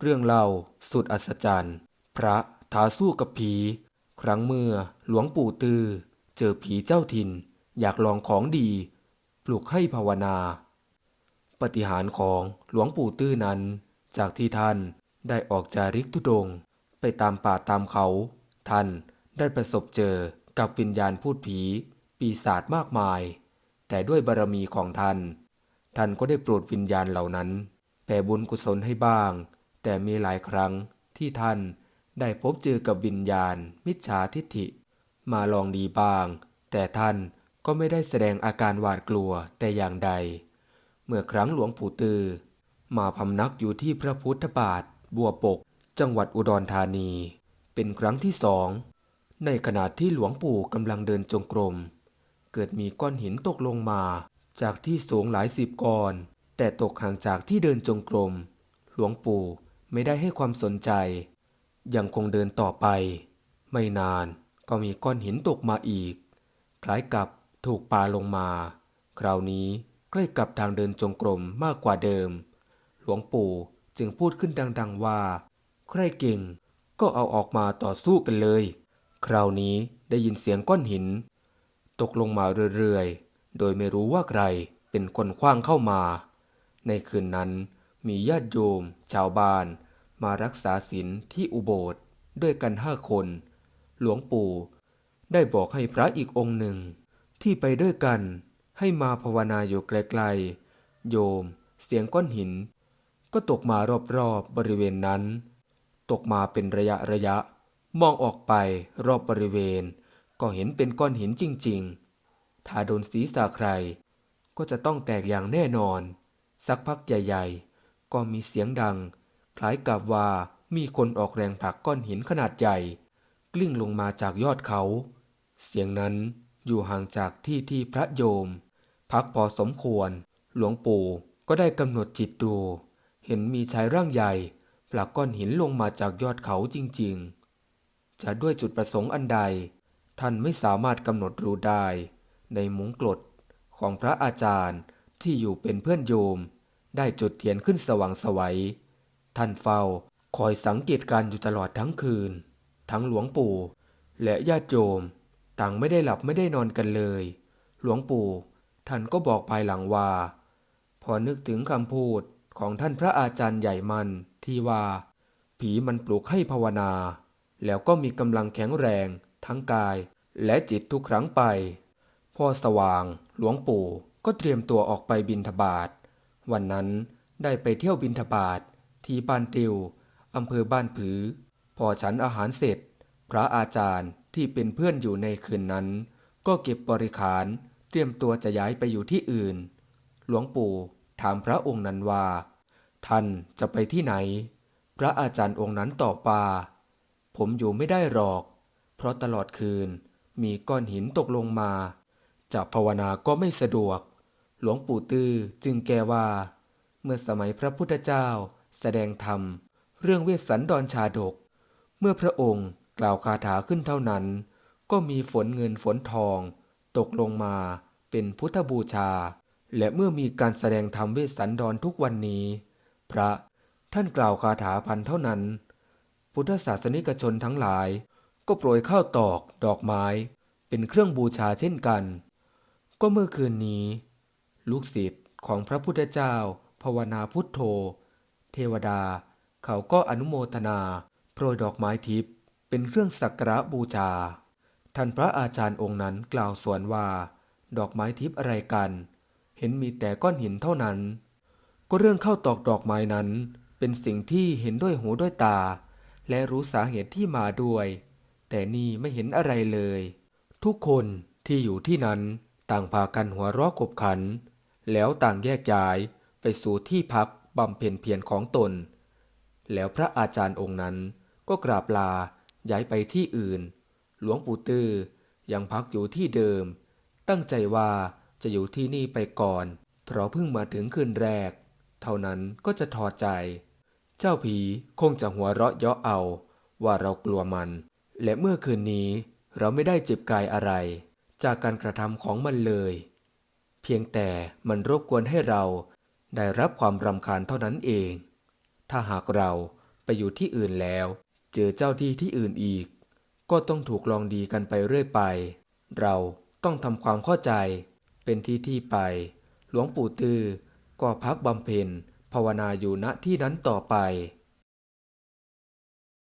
เรื่องเล่าสุดอัศจรรย์ พระท้าสู้กับผี ครั้งเมื่อหลวงปู่ตือ เจอผีเจ้าถิ่น อยากลองของดี ปลุกให้ภาวนา ปฏิหารของหลวงปู่ตื้อนั้น จากที่ท่านได้ออกจาริกธุดง ไปตามป่าตามเขา ท่านได้ประสบเจอกับวิญญาณพูดผี ปีศาจมากมาย แต่ด้วยบารมีของท่าน ท่านก็ได้โปรดวิญญาณเหล่านั้นแผ่บุญกุศลให้บ้าง แต่มีหลายครั้งที่ท่านได้พบเจอกับวิญญาณ มิจฉาทิฏฐิ มาลองดีบ้าง แต่ท่านก็ไม่ได้แสดงอาการหวาดกลัวแต่อย่างใด เมื่อครั้งหลวงปู่ตือ มาพำนักอยู่ที่พระพุทธบาท บัวปก จังหวัดอุดรธานี เป็นครั้งที่สอง ในขณะที่หลวงปู่กำลังเดินจงกรม เกิดมีก้อนหินตกลงมา จากที่สูงหลายสิบก้อน แต่ตกห่างจากที่เดินจงกรม หลวงปู่ ไม่ได้ให้ความสนใจ ยังคงเดินต่อไป ไม่นานก็มีก้อนหินตกมาอีก คล้ายกับถูกปาลงมา คราวนี้ใกล้กับทางเดินจงกรมมากกว่าเดิม หลวงปู่จึงพูดขึ้นดัง ๆว่า ใครเก่งก็เอาออกมาต่อสู้กันเลย คราวนี้ได้ยินเสียงก้อนหิน ตกลงมาเรื่อยๆ โดยไม่รู้ว่าใครเป็นคนคว้างเข้ามา ในคืนนั้น มีญาติโยม ชาวบ้าน มารักษาศีลที่อุโบสถด้วยกันห้าคน หลวงปู่ ได้บอกให้พระอีกองค์หนึ่ง ที่ไปด้วยกันให้มาภาวนาอยู่ไกลๆ โยม เสียงก้อนหิน ก็ตกมารอบๆบบริเวณนั้น ตกมาเป็นระยะระยะ มองออกไปรอบบริเวณ ก็เห็นเป็นก้อนหินจริงๆ ถ้าโดนศีรษะใคร ก็จะต้องแตกอย่างแน่นอน สักพักใหญ่ๆ ก็มีเสียงดัง คล้ายกับว่ามีคนออกแรงผลักก้อนหินขนาดใหญ่ กลิ้งลงมาจากยอดเขา เสียงนั้นอยู่ห่างจากที่ที่พระโยม พักพอสมควร หลวงปู่ก็ได้กำหนดจิตดู เห็นมีชายร่างใหญ่ผลักก้อนหินลงมาจากยอดเขาจริง ๆ จะด้วยจุดประสงค์อันใด ท่านไม่สามารถกำหนดรู้ได้ ในมุงกรดของพระอาจารย์ที่อยู่เป็นเพื่อนโยม ได้จุดเทียนขึ้นสว่างสวัย ท่านเฝ้าคอยสังเกตการอยู่ตลอดทั้งคืน ทั้งหลวงปู่ และญาติโยม ต่างไม่ได้หลับไม่ได้นอนกันเลย หลวงปู่ ท่านก็บอกภายหลังว่า พอนึกถึงคำพูดของท่านพระอาจารย์ใหญ่มันที่ว่า ผีมันปลุกให้ภาวนา แล้วก็มีกำลังแข็งแรง ทั้งกายและจิตทุกครั้งไป พอสว่างหลวงปู่ก็เตรียมตัวออกไปบินทบาท วันนั้นได้ไปเที่ยวบินทบาทที่บ้านติวอำเภอบ้านผือ พอฉันอาหารเสร็จ พระอาจารย์ที่เป็นเพื่อนอยู่ในคืนนั้น ก็เก็บบริขารเตรียมตัวจะย้ายไปอยู่ที่อื่น หลวงปู่ถามพระองค์นั้นว่า ท่านจะไปที่ไหน พระอาจารย์องค์นั้นตอบว่า ผมอยู่ไม่ได้หรอก เพราะตลอดคืนมีก้อนหินตกลงมา จะภาวนาก็ไม่สะดวก หลวงปู่ตื้อจึงแกว่า เมื่อสมัยพระพุทธเจ้า แสดงธรรม เรื่องเวสสันดรชาดก เมื่อพระองค์กล่าวคาถาขึ้นเท่านั้น ก็มีฝนเงินฝนทอง ตกลงมาเป็นพุทธบูชา และเมื่อมีการแสดงธรรมเวสสันดรทุกวันนี้ พระท่านกล่าวคาถาพันเท่านั้น พุทธศาสนิกชนทั้งหลาย ก็โปรยข้าวตอกดอกไม้ เป็นเครื่องบูชาเช่นกัน ก็เมื่อคืนนี้ ลูกศิษย์ของพระพุทธเจ้า ภาวนาพุทโธ เทวดา เขาก็อนุโมทนา โปรยดอกไม้ทิพย์เป็นเครื่องสักการะบูชาท่านพระอาจารย์องค์นั้นกล่าวสวนว่า ดอกไม้ทิพย์อะไรกัน เห็นมีแต่ก้อนหินเท่านั้น ก็เรื่องเข้าตอกดอกไม้นั้น เป็นสิ่งที่เห็นด้วยหูด้วยตา และรู้สาเหตุที่มาด้วย แต่นี่ไม่เห็นอะไรเลย ทุกคนที่อยู่ที่นั้นต่างพากันหัวเราะขบขัน แล้วต่างแยกย้ายไปสู่ที่พักบำเพ็ญเพียรของตน แล้วพระอาจารย์องค์นั้นก็กราบลาย้ายไปที่อื่น หลวงปู่ตื้อยังพักอยู่ที่เดิม ตั้งใจว่าจะอยู่ที่นี่ไปก่อน เพราะเพิ่งมาถึงคืนแรก เท่านั้นก็จะถอดใจ เจ้าผีคงจะหัวเราะเยาะเอาว่าเรากลัวมัน และเมื่อคืนนี้เราไม่ได้เจ็บกายอะไร จากการกระทำของมันเลย เพียงแต่มันรบกวนให้เราได้รับความรำคาญเท่านั้นเอง ถ้าหากเราไปอยู่ที่อื่นแล้ว เจอเจ้าที่ที่อื่นอีก ก็ต้องถูกลองดีกันไปเรื่อยไป เราต้องทำความเข้าใจ เป็นที่ที่ไป หลวงปู่ตือก็พักบำเพ็ญภาวนาอยู่ณที่นั้นต่อไป